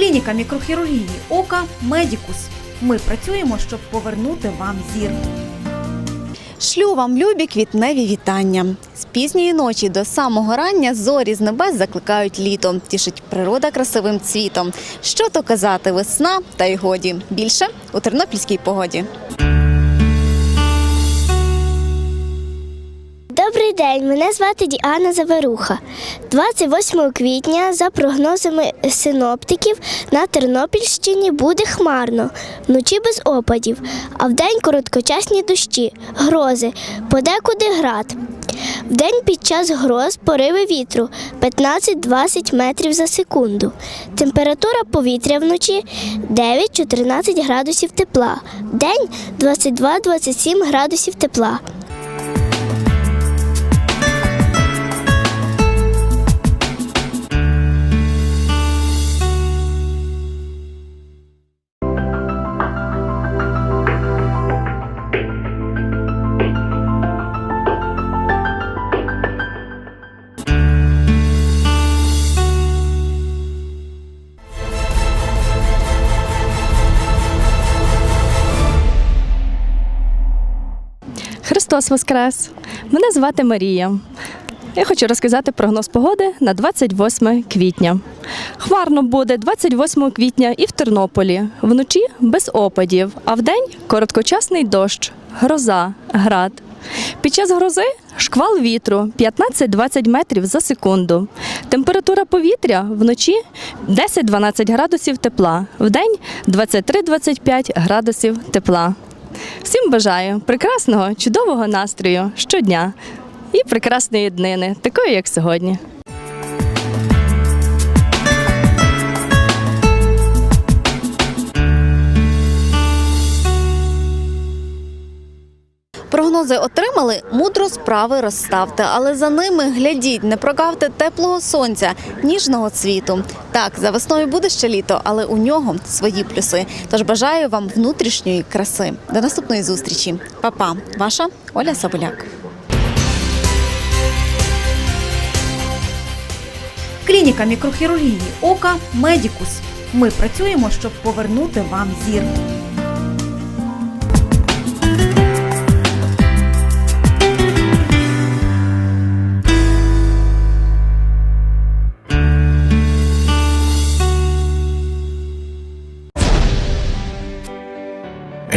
Клініка мікрохірургії ока Медікус. Ми працюємо, щоб повернути вам зір. Шлю вам любі квітневі вітання. З пізньої ночі до самого рання зорі з небес закликають літо. Тішить природа красивим цвітом. Що то казати, весна та й годі. Більше у тернопільській погоді. Добрий день, мене звати Діана Заверуха. 28 квітня, за прогнозами синоптиків, на Тернопільщині буде хмарно, вночі без опадів, а вдень короткочасні дощі, грози, подекуди град. Вдень під час гроз пориви вітру 15-20 метрів за секунду. Температура повітря вночі 9-14 градусів тепла, вдень 22-27 градусів тепла. Христос Воскрес! Мене звати Марія. Я хочу розказати прогноз погоди на 28 квітня. Хмарно буде 28 квітня і в Тернополі. Вночі без опадів, а вдень короткочасний дощ, гроза, град. Під час грози шквал вітру 15-20 метрів за секунду. Температура повітря вночі 10-12 градусів тепла, вдень 23-25 градусів тепла. Всім бажаю прекрасного, чудового настрою щодня і прекрасної днини, такої як сьогодні. Прогнози отримали, мудро справи розставте, але за ними глядіть, не прогавте теплого сонця, ніжного цвіту. Так, за весною буде ще літо, але у нього свої плюси. Тож бажаю вам внутрішньої краси. До наступної зустрічі. Па-па. ваша Оля Сабуляк. Клініка мікрохірургії ока Медікус. Ми працюємо, щоб повернути вам зір.